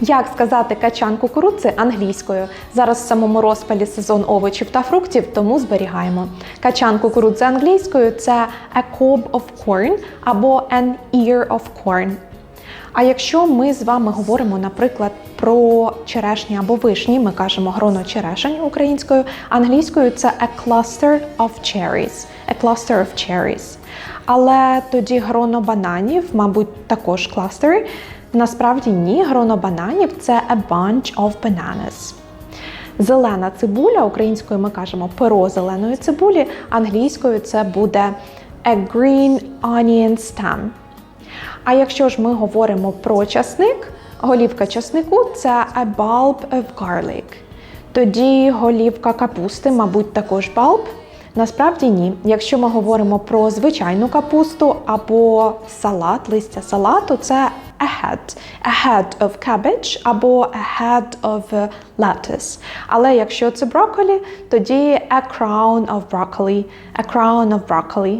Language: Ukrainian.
Як сказати качан кукурудзи англійською? Зараз в самому розпалі сезон овочів та фруктів, тому зберігаємо. Качан кукурудзи англійською це a cob of corn або an ear of corn. А якщо ми з вами говоримо, наприклад, про черешні або вишні, ми кажемо гроно черешень українською, англійською це a cluster of cherries. A cluster of cherries. Але тоді гроно бананів, мабуть, також кластери. Насправді ні, гроно бананів це a bunch of bananas. Зелена цибуля, українською ми кажемо перо зеленої цибулі, англійською це буде a green onion stem. А якщо ж ми говоримо про часник, голівка часнику це a bulb of garlic. Тоді голівка капусти, мабуть, також bulb. Насправді ні. Якщо ми говоримо про звичайну капусту або салат, листя салату, це a head. A head of cabbage або a head of lettuce. Але якщо це брокколі, тоді a crown of broccoli. A crown of broccoli.